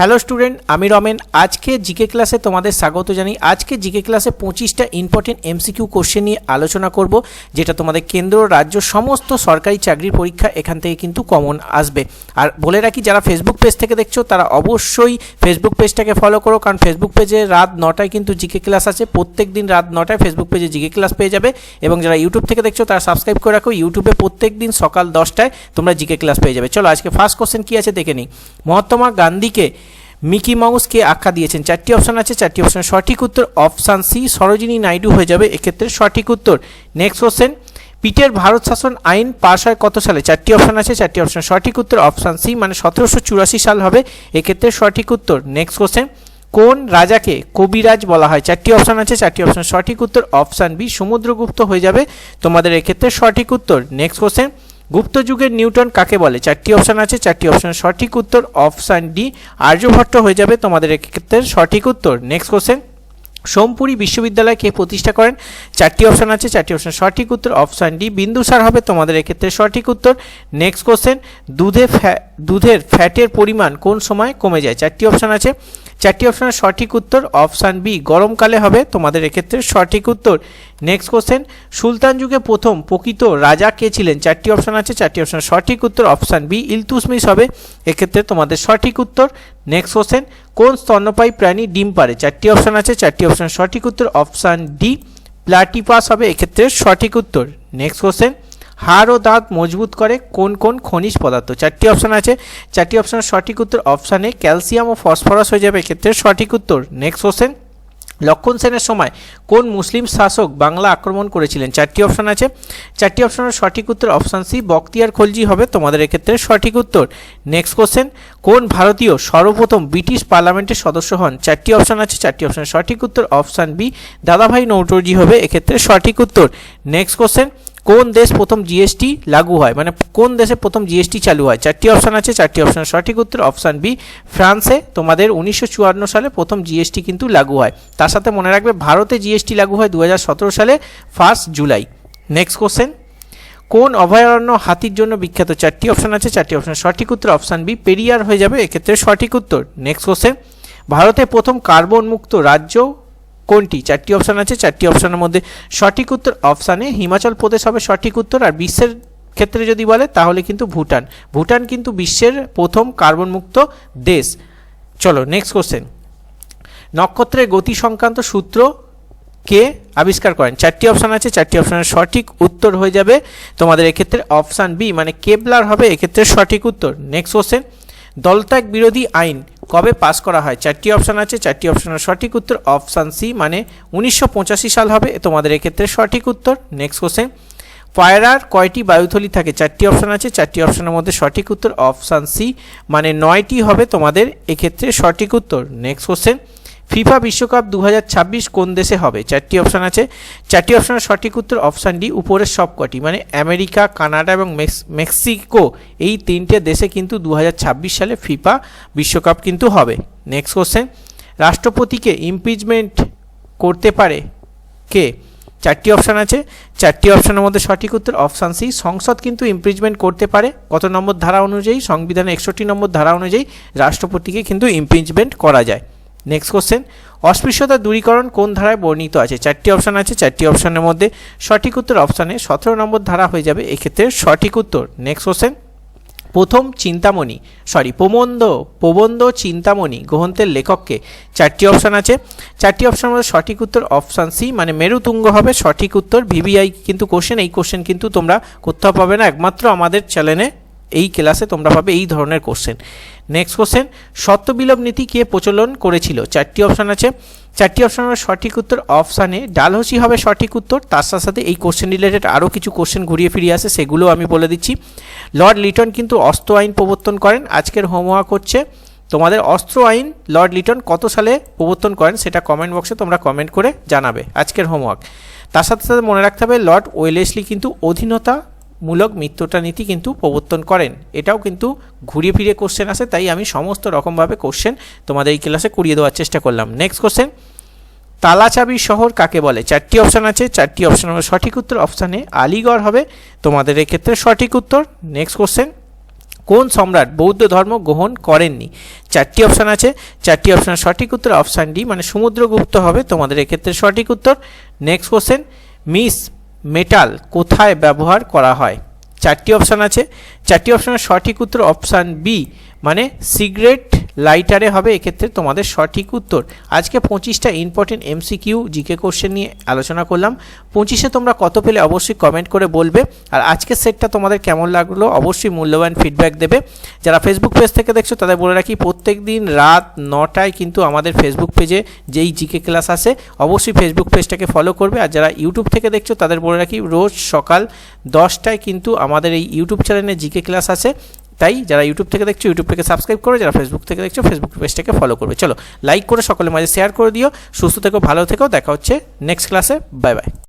Hello student আমি রমেন। আজকে GK ক্লাসে তোমাদের স্বাগত জানাই। আজকে জিকে ক্লাসে পঁচিশটা ইম্পর্টেন্ট এমসিকিউ কোশ্চেন নিয়ে আলোচনা করব, যেটা তোমাদের কেন্দ্র রাজ্য সমস্ত সরকারি চাকরির পরীক্ষা এখান থেকে কিন্তু কমন আসবে। আর বলে রাখি, যারা ফেসবুক পেজ থেকে দেখছ, তারা অবশ্যই ফেসবুক পেজটাকে ফলো করো, কারণ ফেসবুক পেজে রাত নটায় কিন্তু জিকে ক্লাস আছে। প্রত্যেক দিন রাত নটায় ফেসবুক পেজে জিকে ক্লাস পেয়ে যাবে। এবং যারা ইউটিউব থেকে দেখছ, তারা সাবস্ক্রাইব করে রাখো। ইউটিউবে প্রত্যেক দিন সকাল দশটায় তোমরা জিকে ক্লাস পেয়ে যাবে। চলো, আজকে ফার্স্ট কোশ্চেন কী আছে, দেখে নিই। মহাত্মা গান্ধীকে মিকি মাউসকে আখ্যা দিয়েছেন। চারটি অপশন আছে, চারটি অপশন সঠিক উত্তর অপশান সি সরোজিনী নাইডু হয়ে যাবে এক্ষেত্রে সঠিক উত্তর। নেক্সট কোশ্চেন পিটের ভারত শাসন আইন পাশ হয় কত সালে? চারটি অপশন আছে, চারটি অপশন সঠিক উত্তর অপশান সি মানে সতেরোশো চুরাশি সাল হবে এক্ষেত্রে সঠিক উত্তর। নেক্সট কোশ্চেন কোন রাজাকে কবিরাজ বলা হয়? চারটি অপশন আছে, চারটি অপশন সঠিক উত্তর অপশান বি সমুদ্রগুপ্ত হয়ে যাবে। তোমাদের এক্ষেত্রে সঠিক উত্তর। নেক্সট কোশ্চেন গুপ্ত যুগের নিউটন কাকে বলে? চারটি অপশন আছে, চারটি অপশন সঠিক উত্তর অপশান ডি আর্যভট্ট হয়ে যাবে তোমাদের এক্ষেত্রে সঠিক উত্তর। নেক্সট কোশ্চেন সোমপুরি বিশ্ববিদ্যালয় কে প্রতিষ্ঠা করেন? চারটি অপশন আছে, চারটি অপশন সঠিক উত্তর অপশান ডি বিন্দুসার হবে তোমাদের এক্ষেত্রে সঠিক উত্তর। নেক্সট কোশ্চেন দুধে দুধের ফ্যাটের পরিমাণ কোন সময় কমে যায়? চারটি অপশন আছে। চারটি অপশনের সঠিক উত্তর অপশান বি, গরমকালে হবে। তোমাদের এক্ষেত্রে সঠিক উত্তর। নেক্সট কোশ্চেন সুলতান যুগে প্রথম প্রকৃত রাজা কে ছিলেন? চারটি অপশান আছে, চারটি অপশন সঠিক উত্তর অপশান বি ইলতুসমিস হবে। এক্ষেত্রে তোমাদের সঠিক উত্তর। নেক্সট কোশ্চেন কোন স্তন্যপায়ী প্রাণী ডিম পারে? চারটি অপশান আছে, চারটি অপশন সঠিক উত্তর অপশান ডি, প্লাটিপাস হবে। এক্ষেত্রে সঠিক উত্তর। নেক্সট কোশ্চেন হাড় ও দাঁত মজবুত করে কোন কোন খনিজ পদার্থ? চারটি অপশন আছে। চারটি অপশনের সঠিক উত্তর অপশানে ক্যালসিয়াম ও ফসফরাস হয়ে যাবে। এক্ষেত্রে সঠিক উত্তর নেক্সট কোশ্চেন লক্ষণ সেনের সময় কোন মুসলিম শাসক বাংলা আক্রমণ করেছিলেন? চারটি অপশন আছে। চারটি অপশনের সঠিক উত্তর অপশান সি বক্তিয়ার খলজি হবে। তোমাদের এক্ষেত্রে সঠিক উত্তর। নেক্সট কোশ্চেন কোন ভারতীয় সর্বপ্রথম ব্রিটিশ পার্লামেন্টের সদস্য হন? চারটি অপশন আছে। চারটি অপশনের সঠিক উত্তর অপশান বি দাদাভাই নৌটজি হবে। এক্ষেত্রে সঠিক উত্তর। নেক্সট কোশ্চেন কোন দেশ প্রথম জিএসটি লাগু হয়? মানে কোন দেশে প্রথম জিএসটি চালু হয়? চারটি অপশান আছে, চারটি অপশান সঠিক উত্তর অপশান বি ফ্রান্সে তোমাদের উনিশশো চুয়ান্ন সালে প্রথম জিএসটি কিন্তু লাগু হয়। তার সাথে মনে রাখবে, ভারতে জিএসটি লাগু হয় দু হাজার সতেরো সালে ফার্স্ট জুলাই নেক্সট কোশ্চেন কোন অভয়ারণ্য হাতির জন্য বিখ্যাত? চারটি অপশান আছে, চারটি অপশান সঠিক উত্তর অপশান বি পেরিয়ার হয়ে যাবে, এক্ষেত্রে সঠিক উত্তর। নেক্সট কোশ্চেন ভারতে প্রথম কার্বন মুক্ত রাজ্য কোনটি? চারটি অপশান আছে, চারটি অপশানের মধ্যে সঠিক উত্তর অপশানে হিমাচল প্রদেশ হবে সঠিক উত্তর আর বিশ্বের ক্ষেত্রে যদি বলে, তাহলে কিন্তু ভুটান। ভুটান কিন্তু বিশ্বের প্রথম কার্বন মুক্ত দেশ। চলো নেক্সট কোশ্চেন নক্ষত্রের গতি সংক্রান্ত সূত্র কে আবিষ্কার করেন? চারটি অপশান আছে, চারটি অপশানের সঠিক উত্তর হয়ে যাবে তোমাদের এক্ষেত্রে অপশান বি মানে কেবলার হবে এক্ষেত্রে সঠিক উত্তর। নেক্সট কোশ্চেন দলত্যাগ বিরোধী আইন কবে পাস করা হয়? চারটি অপশান আছে, চারটি অপশানের সঠিক উত্তর অপশান সি মানে উনিশশো পঁচাশি সাল হবে। তোমাদের এক্ষেত্রে সঠিক উত্তর। নেক্সট কোশ্চেন পায়রার কয়টি বায়ুথলি থাকে? চারটি অপশান আছে, চারটি অপশানের মধ্যে সঠিক উত্তর অপশান সি মানে নয়টি হবে তোমাদের এক্ষেত্রে সঠিক উত্তর। নেক্সট কোশ্চেন ফিফা বিশ্বকাপ দু হাজার ছাব্বিশ কোন দেশে হবে? চারটি অপশান আছে। চারটি অপশানের সঠিক উত্তর অপশান ডি, উপরের সবকটি। মানে আমেরিকা, কানাডা এবং মেক্সিকো এই তিনটে দেশে কিন্তু দু হাজার ছাব্বিশ সালে ফিফা বিশ্বকাপ কিন্তু হবে। নেক্সট কোশ্চেন রাষ্ট্রপতিকে ইমপিচমেন্ট করতে পারে কে? চারটি অপশান আছে। চারটি অপশানের মধ্যে সঠিক উত্তর অপশান সি, সংসদ কিন্তু ইমপিচমেন্ট করতে পারে। কত নম্বর ধারা অনুযায়ী, সংবিধানের একষট্টি নম্বর ধারা অনুযায়ী রাষ্ট্রপতিকে কিন্তু ইমপিচমেন্ট করা যায়। নেক্সট কোশ্চেন অস্পৃশ্যতা দূরীকরণ কোন ধারায় বর্ণিত আছে? চারটি অপশান আছে। চারটি অপশানের মধ্যে সঠিক উত্তর অপশানে সতেরো নম্বর ধারা হয়ে যাবে। এক্ষেত্রে সঠিক উত্তর। নেক্সট কোশ্চেন প্রথম চিন্তামণি সরি প্রবন্ধ প্রবন্ধ চিন্তামণি গ্রন্থের লেখককে চারটি অপশান আছে। চারটি অপশানের মধ্যে সঠিক উত্তর অপশান সি মানে মেরুতুঙ্গ হবে। সঠিক উত্তর ভিভিআই কিন্তু কোশ্চেন এই কোশ্চেন কিন্তু তোমরা কোথাও পাবে না। একমাত্র আমাদের চ্যানেলে এই ক্লাসে তোমরা পাবে এই ধরনের কোশ্চেন নেক্সট কোশ্চেন সত্যবিলোপ নীতি কে প্রচলন করেছিল? চারটি অপশান আছে। চারটি অপশানের সঠিক উত্তর অপশানে ডালহসি হবে সঠিক উত্তর, তার সাথে সাথে এই কোশ্চেন রিলেটেড আরও কিছু কোশ্চেন ঘুরিয়ে ফিরিয়ে আসে, সেগুলো আমি বলে দিচ্ছি। লর্ড লিটন কিন্তু অস্ত্র আইন প্রবর্তন করেন, আজকের হোমওয়ার্ক হচ্ছে তোমাদের অস্ত্র আইন লর্ড লিটন কত সালে প্রবর্তন করেন সেটা কমেন্ট বক্সে তোমরা কমেন্ট করে জানাবে, আজকের হোমওয়ার্ক তার সাথে সাথে মনে রাখতে হবে লর্ড ওয়েলেসলি কিন্তু অধীনতা মূলক মিত্রতা নীতি কিন্তু প্রবর্তন করেন। এটাও কিন্তু ঘুরিয়ে ফিরে কোশ্চেন আসে, তাই আমি সমস্ত রকমভাবে কোশ্চেন তোমাদের এই ক্লাসে করিয়ে দেওয়ার চেষ্টা করলাম। নেক্সট কোশ্চেন তালাচাবি শহর কাকে বলে? চারটি অপশান আছে, চারটি অপশান হবে সঠিক উত্তর অপশানে আলিগড় হবে, তোমাদের এক্ষেত্রে সঠিক উত্তর। নেক্সট কোশ্চেন কোন সম্রাট বৌদ্ধ ধর্ম গ্রহণ করেননি? চারটি অপশান আছে, চারটি অপশানের সঠিক উত্তর অপশান ডি মানে সমুদ্রগুপ্ত হবে, তোমাদের এক্ষেত্রে সঠিক উত্তর। নেক্সট কোশ্চেন মিস মেটাল কোথায় ব্যবহার করা হয়? চারটি অপশান আছে। চারটি অপশানের সঠিক উত্তর অপশান বি মানে সিগারেট লাইটারে হবে, এক্ষেত্রে তোমাদের সঠিক উত্তর। আজকে পঁচিশটা ইম্পর্টেন্ট এমসিকিউ জিকে কোশ্চেন নিয়ে আলোচনা করলাম। পঁচিশে তোমরা কত পেলে অবশ্যই কমেন্ট করে বলবে। আর আজকের সেটটা তোমাদের কেমন লাগল অবশ্যই মূল্যবান ফিডব্যাক দেবে। যারা ফেসবুক পেজ থেকে দেখছ, তাদের বলে রাখি প্রত্যেক দিন রাত নটায় কিন্তু আমাদের ফেসবুক পেজে যেই জিকে ক্লাস আসে অবশ্যই ফেসবুক পেজটাকে ফলো করবে। আর যারা ইউটিউব থেকে দেখছ, তাদের বলে রাখি, রোজ সকাল দশটায় কিন্তু আমাদের এই ইউটিউব চ্যানেলে জিকে ক্লাস আসে তাই যারা ইউটিউব থেকে দেখছ ইউটিউব থেকে সাবস্ক্রাইব করো, যারা ফেসবুক থেকে দেখছ ফেসবুক পেজটাকে ফলো করবে। চলো লাইক করে সকলের মাঝে শেয়ার করে দিও। সুস্থ থেকো, ভালো থেকো। দেখা হচ্ছে নেক্সট ক্লাসে বাই বাই